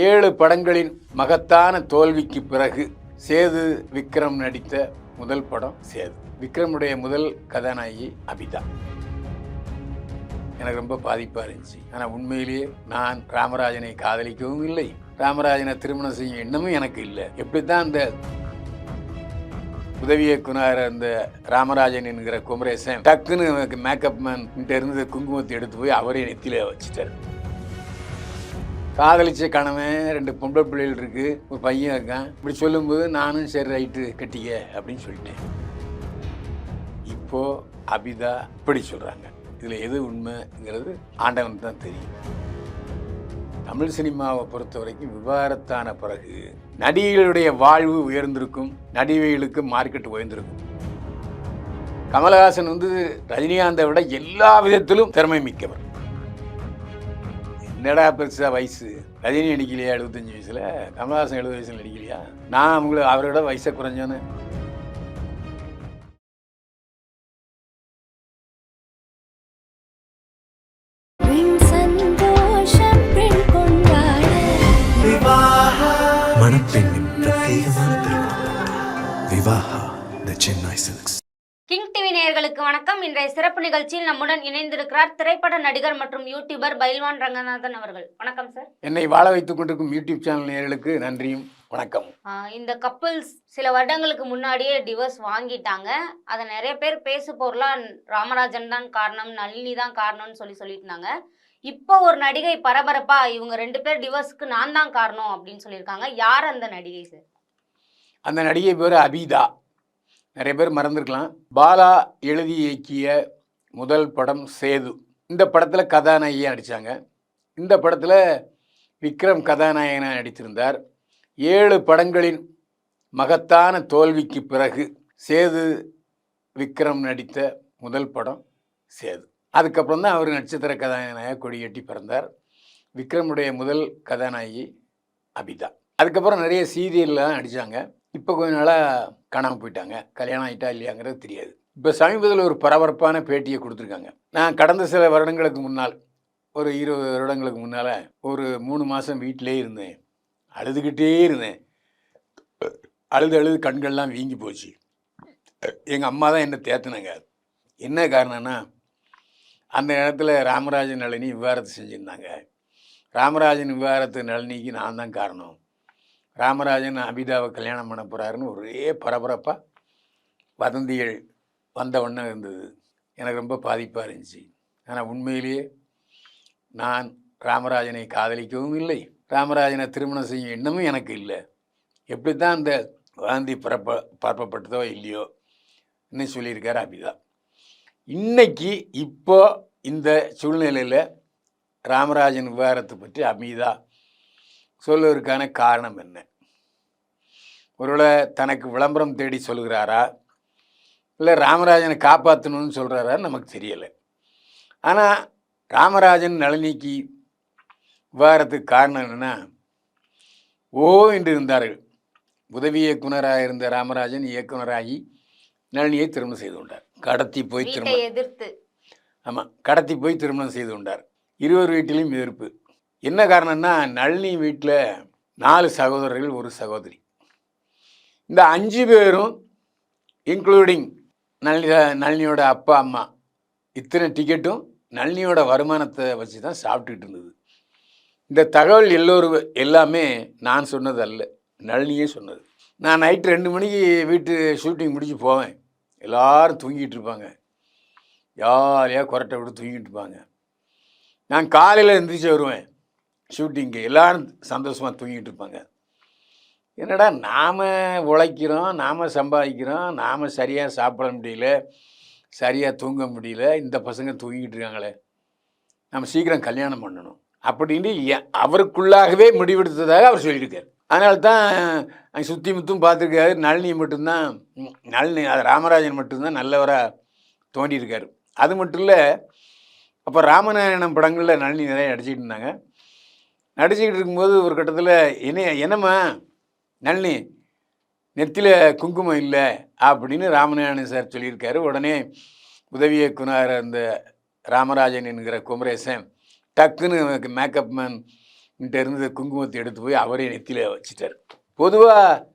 ஏழு படங்களின் மகத்தான தோல்விக்கு பிறகு சேது விக்ரம் நடித்த முதல் படம் சேது. விக்ரமுடைய முதல் கதாநாயகி அபிதா. எனக்கு ரொம்ப பாதிப்பாக இருந்துச்சு. ஆனால் உண்மையிலேயே நான் ராமராஜனை காதலிக்கவும் இல்லை. ராமராஜனை திருமணம் செய்யும் எண்ணமும் எனக்கு இல்லை. எப்படி தான் அந்த உதவி இயக்குனர் அந்த ராமராஜன் என்கிற குமரேசன் டக்குன்னு மேக்கப் மேன் இருந்து குங்குமத்தை எடுத்து போய் அவரே நெத்தியில் வச்சுட்டாரு. காதலிச்ச கணவன் ரெண்டு பொம்பளை பிள்ளைகள் இருக்கு ஒரு பையன் இருக்கான். இப்படி சொல்லும்போது நானும் சரி ரைட்டு கட்டிக்க அப்படின்னு சொல்லிட்டேன். இப்போ அபிதா இப்படி சொல்றாங்க. இதுல எது உண்மைங்கிறது ஆண்டவனுக்கு தான் தெரியும். தமிழ் சினிமாவை பொறுத்த வரைக்கும் விவாகரத்தான பிறகு நடிகைகளுடைய வாழ்வு உயர்ந்திருக்கும் நடிகைகளுக்கு மார்க்கெட் உயர்ந்திருக்கும். கமலஹாசன் வந்து ரஜினிகாந்தை விட எல்லா விதத்திலும் திறமை மிக்கவர். என்னடா பெருசா வயசு? ரஜினி நடிக்கலையா எழுபத்தஞ்சு வயசுல? கமலஹாசன் எழுபது வயசுல நடிக்கலையா? நான் அவங்கள அவரோட வயசை குறைஞ்சோன்னு. வணக்கம். இன்றைய சிறப்பு நிகழ்ச்சியில் நம்முடன் இணைந்திருக்கிறார் திரைப்பட நடிகர் மற்றும் யூடியூபர் பைல்வான் ரங்கநாதன் அவர்கள். வணக்கம் சார் என்னை வாழ வைத்துக் கொண்டிருக்கும் யூடியூப் சேனல் நேயர்களுக்கு நன்றியும் வணக்கம் இந்த கப்பிள்ஸ் சில வருடங்களுக்கு முன்னாடியே டிவோர்ஸ் வாங்கிட்டாங்க. அதை நிறைய பேர் பேசு பொருளா ராமராஜன் தான் காரணம் நளினி தான் காரணம்னு சொல்லி சொல்லிட்டு இருந்தாங்க இப்போ ஒரு நடிகை பரபரப்பா இவங்க ரெண்டு பேர் டிவோர்ஸ்க்கு நான் தான் காரணம் அப்படின்னு சொல்லியிருக்காங்க. யார் அந்த நடிகை சார் அந்த நடிகை பேர் அபிதா. நிறைய பேர் மறந்துருக்கலாம். பாலா எழுதி இயக்கிய முதல் படம் சேது. இந்த படத்தில் கதாநாயகியாக நடித்தாங்க இந்த படத்தில் விக்ரம் கதாநாயகனாக நடித்திருந்தார் ஏழு படங்களின் மகத்தான தோல்விக்கு பிறகு சேது விக்ரம் நடித்த முதல் படம் சேது. அதுக்கப்புறம் தான் அவர் நட்சத்திர கதாநாயக கொடியேட்டி பிறந்தார். விக்ரமுடைய முதல் கதாநாயகி அபிதா. அதுக்கப்புறம் நிறைய சீரியல்லாம் நடித்தாங்க இப்போ கொஞ்ச நாளாக காணாமல் போயிட்டாங்க. கல்யாணம் ஆகிட்டா இல்லையாங்கிறது தெரியாது. இப்போ சமீபத்தில் ஒரு பரபரப்பான பேட்டியை கொடுத்துருக்காங்க. நான் கடந்த சில வருடங்களுக்கு முன்னால் ஒரு இருபது வருடங்களுக்கு முன்னால் ஒரு மூணு மாதம் வீட்டிலே இருந்தேன். அழுதுகிட்டே இருந்தேன். அழுது அழுது கண்கள்லாம் வீங்கி போச்சு. எங்கள் அம்மா தான் என்னை தேத்துனாங்க. என்ன காரணம்னா அந்த நேரத்தில் ராமராஜன் நளினி விவகாரத்தை செஞ்சுருந்தாங்க. ராமராஜன் விவாரத்து நளினிக்கு நான் தான் காரணம். ராமராஜன் அபிதாவை கல்யாணம் பண்ண போகிறாருன்னு ஒரே பரபரப்பாக வதந்திகள் வந்தவொன்னே இருந்தது. எனக்கு ரொம்ப பாதிப்பாக இருந்துச்சு. ஆனால் உண்மையிலேயே நான் ராமராஜனை காதலிக்கவும் இல்லை. ராமராஜனை திருமணம் செய்யும் எண்ணமும் எனக்கு இல்லை. எப்படி தான் அந்த வதந்தி பரப்ப பரப்பப்பட்டதோ இல்லையோ இன்னும் சொல்லியிருக்காரு அபிதா. இன்னைக்கு இப்போ இந்த சூழ்நிலையில் ராமராஜன் விவகாரத்தை பற்றி அமிதா சொல்வதற்கான காரணம் என்ன? ஒருவேளை தனக்கு விளம்பரம் தேடி சொல்கிறாரா? இல்லை ராமராஜனை காப்பாற்றணும்னு சொல்கிறாரா? நமக்கு தெரியலை. ஆனால் ராமராஜன் நளினிக்கு விவகாரத்துக்கு காரணம் என்னென்னா ஓ என்று இருந்தார்கள். உதவி இயக்குனராக இருந்த ராமராஜன் இயக்குனராகி நளினியை திருமணம் செய்து கொண்டார். கடத்தி போய் திருமணம் எதிர்த்து. ஆமாம் கடத்தி போய் திருமணம் செய்து கொண்டார். இருவர் வீட்டிலையும் எதிர்ப்பு. என்ன காரணம்னா நளினி வீட்டில் நாலு சகோதரர்கள் ஒரு சகோதரி. இந்த அஞ்சு பேரும் இன்க்ளூடிங் நளினி நளினியோட அப்பா அம்மா இத்தனை டிக்கெட்டும் நளினியோட வருமானத்தை வச்சு தான் சாப்பிட்டுக்கிட்டு இருந்தது. இந்த தகவல் எல்லோரும் எல்லாமே நான் சொன்னது அல்ல. நளினியே சொன்னது. நான் நைட் ரெண்டு மணிக்கு வீட்டு ஷூட்டிங் முடிச்சு போவேன். எல்லோரும் தூங்கிட்டு இருப்பாங்க. ஜாலியாக கொரட்டை விட்டு தூங்கிட்டு இருப்பாங்க. நான் காலையில் எந்திரிச்சு வருவேன். ஷூட்டிங்க்கு எல்லாரும் சந்தோஷமாக தூங்கிட்டு இருப்பாங்க. என்னடா நாம் உழைக்கிறோம் நாம் சம்பாதிக்கிறோம் நாம் சரியாக சாப்பிட முடியல சரியாக தூங்க முடியல இந்த பசங்க தூங்கிட்டு இருக்காங்களே. நம்ம சீக்கிரம் கல்யாணம் பண்ணணும். அப்படின்னு அவருக்குள்ளாகவே முடிவெடுத்ததாக அவர் சொல்லியிருக்கார். அதனால தான் அங்கே சுற்றி முத்தும் பார்த்துருக்காரு. நளினி மட்டும்தான் நளினி அது ராமராஜன் மட்டும்தான் நல்லவராக தோண்டியிருக்காரு. அது மட்டும் இல்லை அப்போ ராமநாராயணம் படங்களில் நளினி நிறைய நடிச்சிட்டு இருந்தாங்க. நடிச்சுக்கிட்டு இருக்கும்போது ஒரு கட்டத்தில் என்ன என்னம்மா? நளினி நெத்தியில் குங்குமம் இல்லை? அப்படின்னு ராமநாயணன் சார் சொல்லியிருக்காரு. உடனே உதவி இயக்குனர் அந்த ராமராஜன் என்கிற குமரேசன் டக்குன்னு மேக்கப் மேன்கிட்ட இருந்து குங்குமத்தை எடுத்து போய் அவரே நெத்தியில் வச்சுட்டார். பொதுவாக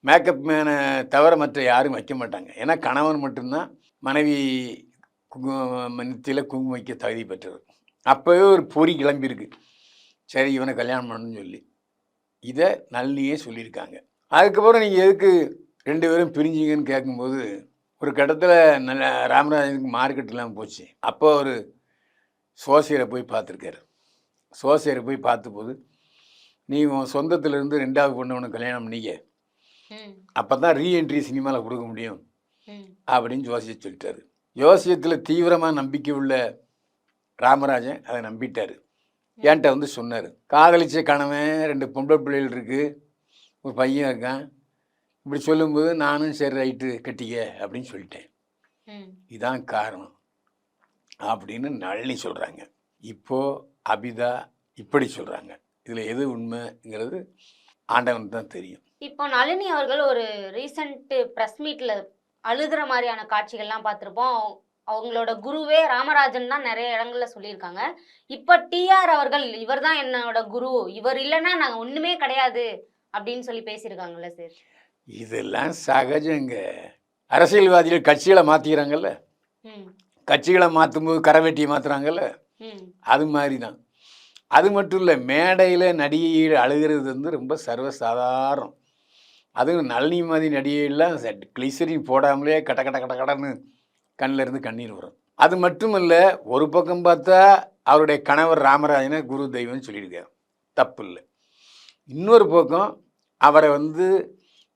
மேக்கப் மேனை தவிர மற்ற யாரும் வைக்க மாட்டாங்க. ஏன்னா கணவன் மட்டும்தான் மனைவி குங்குமம் நெத்தியில் குங்குமம் வைக்க தகுதி பெற்றவர் அப்போவே ஒரு பொறி கிளம்பியிருக்கு. சரி இவனை கல்யாணம் பண்ணணும்னு சொல்லி. இதை நளினியே சொல்லியிருக்காங்க. அதுக்கப்புறம் நீங்கள் எதுக்கு ரெண்டு பேரும் பிரிஞ்சிங்கன்னு கேட்கும்போது ஒரு கட்டத்தில் நல்ல ராமராஜனுக்கு மார்க்கெட் இல்லாமல் போச்சு. அப்போ ஒரு சோசியரை போய் பார்த்துருக்காரு. சோசியரை போய் பார்த்தபோது நீ உன் சொந்தத்திலேருந்து ரெண்டாவது பொண்ணு உனக்கு கல்யாணம் பண்ணிக்க. அப்போ தான் ரீஎன்ட்ரி சினிமாவில் கொடுக்க முடியும். அப்படின்னு ஜோசியர் சொல்லிட்டாரு. ஜோசியத்தில் தீவிரமாக நம்பிக்கை உள்ள ராமராஜன் அதை நம்பிட்டார். என்கிட்ட வந்து சொன்னார். காதலிச்ச கணவன் ரெண்டு பொம்பளை பிள்ளைகள் இருக்குது ஒரு பையன் இருக்கான். இப்படி சொல்லும்போது நானும் சரி ரைட்டு கட்டிக்க அப்படின்னு சொல்லிட்டேன். இதான் காரணம். அப்படின்னு நளினி சொல்கிறாங்க இப்போது அபிதா இப்படி சொல்கிறாங்க இதில் எது உண்மைங்கிறது ஆண்டவனுக்கு தான் தெரியும். இப்போ நளினி அவர்கள் ஒரு ரீசன்ட் ப்ரெஸ் மீட்ல அழுகிற மாதிரியான காட்சிகள்லாம் பார்த்துருப்போம். அவங்களோட குருவே ராமராஜன் தான் நிறைய இடங்கள்ல சொல்லியிருக்காங்க. இப்போ டிஆர் அவர்கள் இவர் தான் என்னோட குரு. இவர் இல்லைன்னா நாங்கள் ஒண்ணுமே கிடையாது அப்படின்னு சொல்லி பேசியிருக்காங்கல்ல சார் இதெல்லாம் சகஜங்க. அரசியல்வாதிகள் கட்சிகளை மாற்றிக்கிறாங்கல்ல கட்சிகளை மாற்றும்போது கரவேட்டியை மாற்றுறாங்கல்ல அது மாதிரி தான் அது மட்டும் இல்லை மேடையில் நடிகைகள் அழுகிறது வந்து ரொம்ப சர்வசாதாரணம் அதுவும் நளினி மாதிரி நடிகைகள்லாம் கிளிசரின் போடாமலே கட்ட கட்ட கட்ட கடன்னு கண்ணில் இருந்து கண்ணீர் வரும். அது மட்டும் இல்லை ஒரு பக்கம் பார்த்தா அவருடைய கணவர் ராமராஜனை குரு தெய்வம்னு சொல்லியிருக்காரு. தப்பு இல்லை. இன்னொரு பக்கம் அவரை வந்து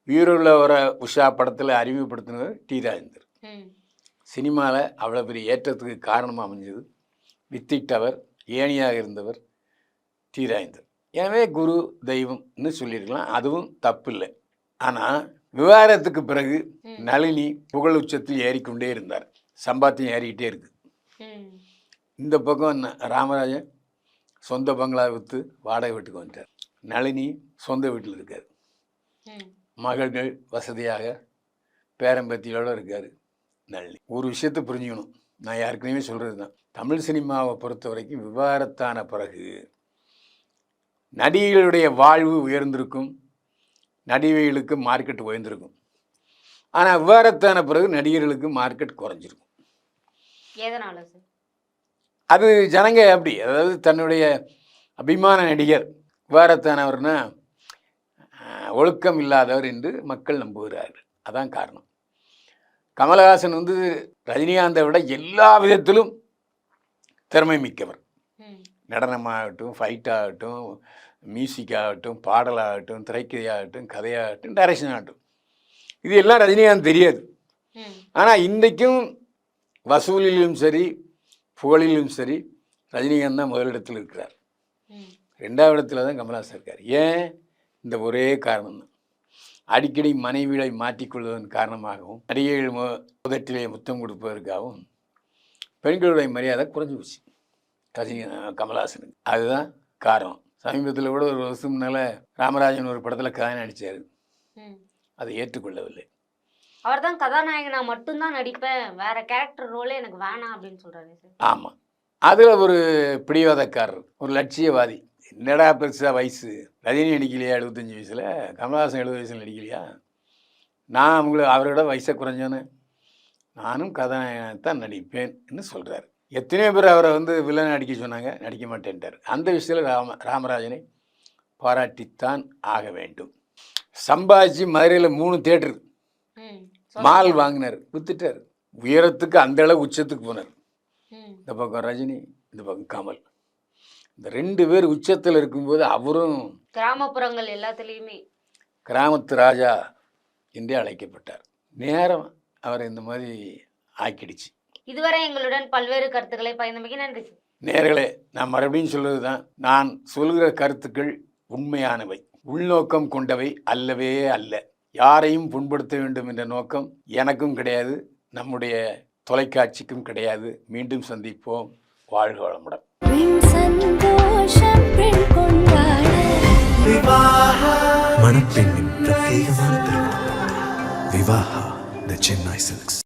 வீரர்ல வர உஷா படத்தில் அறிமுகப்படுத்தினவர் டி ராஜேந்தர் சினிமாவில் அவ்வளோ பெரிய ஏற்றத்துக்கு காரணமாக அமைஞ்சது. வித்திட்டவர் ஏணியாக இருந்தவர் டி ராஜேந்தர் எனவே குரு தெய்வம்னு சொல்லியிருக்கலாம். அதுவும் தப்பு இல்லை. ஆனால் விவாகரத்துக்கு பிறகு. நளினி புகழ் உச்சத்தில் ஏறிக்கொண்டே இருந்தார். சம்பாத்தியம் ஏறிக்கிட்டே இருக்கு. இந்த பக்கம் ராமராஜன் சொந்த பங்களா விற்று வாடகை வீட்டுக்கு வந்துட்டார். நளினி சொந்த வீட்டில் இருக்கார். மகள்கள் வசதியாக பேரம்பத்தியோடு இருக்கார் நளினி. ஒரு விஷயத்தை புரிஞ்சுக்கணும். நான் ஏற்கனவே சொல்கிறது தான். தமிழ் சினிமாவை பொறுத்த வரைக்கும் விவாகரத்தான பிறகு நடிகைகளுடைய வாழ்வு உயர்ந்திருக்கும். நடிகைகளுக்கு மார்க்கெட் உயர்ந்திருக்கும். ஆனால் விவாகரத்தான பிறகு நடிகர்களுக்கு மார்க்கெட் குறைஞ்சிருக்கும். அது ஜனங்க அப்படி அதாவது தன்னுடைய அபிமான நடிகர் விவாகரத்தானவர்னா ஒழுக்கம் இல்லாதவர் என்று மக்கள் நம்புகிறார்கள். அதான் காரணம். கமலஹாசன் வந்து ரஜினிகாந்தை விட எல்லா விதத்திலும் திறமை மிக்கவர். நடனமாகட்டும் ஃபைட் ஆகட்டும் மியூசிக் ஆகட்டும் பாடலாகட்டும் திரைக்கதையாகட்டும் கதையாகட்டும் டைரக்ஷன் ஆகட்டும். இது எல்லாம் ரஜினிகாந்த் தெரியாது. ஆனால் இன்றைக்கும் வசூலிலும் சரி புகழிலும் சரி ரஜினிகாந்த் தான் முதலிடத்தில் இருக்கிறார். ரெண்டாவது இடத்துல தான் கமல்ஹாசன் இருக்கார். ஏன்? இந்த ஒரே காரணம் தான். அடிக்கடி மனைவிகளை மாற்றிக்கொள்வதன் காரணமாகவும் நடிகைகள் முதட்டிலே முத்தம் கொடுப்பதற்காகவும் பெண்களுடைய மரியாதை குறைஞ்சி போச்சு. ரஜினி கமல்ஹாசனுக்கு. அதுதான் காரணம். சமீபத்தில் கூட ஒரு வருஷம் முன்னால் ராமராஜன் ஒரு படத்தில் கதை நடித்தார் அதை ஏற்றுக்கொள்ளவில்லை. அவர் தான் கதாநாயகனா மட்டும்தான் நடிப்பேன். வேற கேரக்டர் ரோலே எனக்கு வேணாம் அப்படின்னு சொல்றாரு சார். ஆமாம் அதில் ஒரு பிடிவாதக்காரர் ஒரு லட்சியவாதி. என்னடா பெருசாக வயசு? ரஜினி நடிக்கலையா எழுபத்தஞ்சி வயசில்? கமல்ஹாசன் எழுபது வயசில் நடிக்கலையா? நான் அவங்கள அவரோட வயசை குறைஞ்சோன்னு நானும் கதாநாயகத்தான் நடிப்பேன்னு சொல்கிறார் எத்தனையோ பேர் அவரை வந்து வில்லன் நடிக்க சொன்னாங்க நடிக்க மாட்டேன்ட்டார். அந்த விஷயத்தில் ராம ராமராஜனை பாராட்டித்தான் ஆக வேண்டும். சம்பாதிச்சு மதுரையில் மூணு தேட்டர் மால் வாங்கினார் வித்துட்டார். உயரத்துக்கு அந்த அளவு உச்சத்துக்கு போனார். இந்த பக்கம் ரஜினி இந்த பக்கம் கமல். இந்த ரெண்டு பேர் உச்சத்தில் இருக்கும்போது அவரும் கிராமப்புறங்கள் எல்லாத்துலேயுமே. கிராமத்து ராஜா என்றே அழைக்கப்பட்டார். நேரம் அவரை இந்த மாதிரி ஆக்கிடுச்சு. இதுவரை எங்களுடன் பல்வேறு கருத்துக்களை பகிர்ந்தமைக்கு நன்றி நேர்களே நான் மறுபடியும் சொல்வது தான் நான் சொல்கிற கருத்துக்கள் உண்மையானவை. உள்நோக்கம் கொண்டவை அல்லவே அல்ல. யாரையும் புண்படுத்த வேண்டும் என்ற நோக்கம் எனக்கும் கிடையாது நம்முடைய தொலைக்காட்சிக்கும் கிடையாது. மீண்டும் சந்திப்போம். வாழ்க வளமுடன். மணப்பெண்ணின் பிரத்யேகமான திருமணம். Vivaha the Chennai silks.